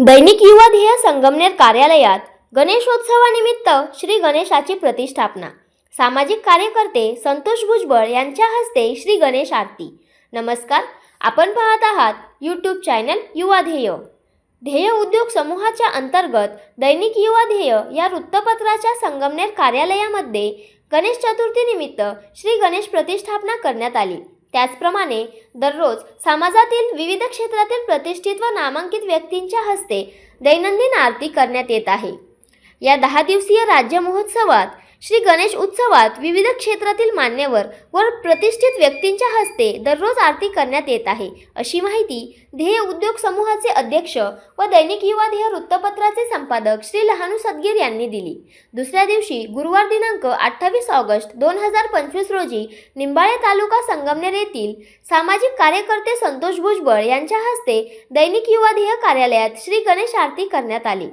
दैनिक युवा ध्येय संगमनेर कार्यालयात गणेशोत्सवानिमित्त श्री गणेशाची प्रतिष्ठापना. सामाजिक कार्यकर्ते संतोष भुजबळ यांच्या हस्ते श्री गणेश आरती. नमस्कार आपण पाहत आहात यूट्यूब चॅनल युवा ध्येय. ध्येय उद्योग समूहाच्या अंतर्गत दैनिक युवा ध्येय या वृत्तपत्राच्या संगमनेर कार्यालयामध्ये गणेश चतुर्थीनिमित्त श्री गणेश प्रतिष्ठापना करण्यात आली. त्याचप्रमाणे दररोज समाजातील विविध क्षेत्रातील प्रतिष्ठित व नामांकित व्यक्तींच्या हस्ते दैनंदिन आरती करण्यात येत आहे. या दहा दिवसीय राज्य महोत्सवात श्री गणेश उत्सवात विविध क्षेत्रातील मान्यवर व प्रतिष्ठित व्यक्तींच्या हस्ते दररोज आरती करण्यात येत आहे. अशी माहिती ध्येय उद्योग समूहाचे अध्यक्ष व दैनिक युवा ध्येय वृत्तपत्राचे संपादक श्री लहानू सदगीर यांनी दिली. दुसऱ्या दिवशी गुरुवार दिनांक अठ्ठावीस ऑगस्ट दोन हजार पंचवीस रोजी निंबाळे तालुका संगमनेर येथील सामाजिक कार्यकर्ते संतोष भुजबळ यांच्या हस्ते दैनिक युवा ध्येय कार्यालयात श्री गणेश आरती करण्यात आली.